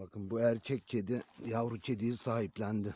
Bakın bu erkek kedi yavru kediyi sahiplendi.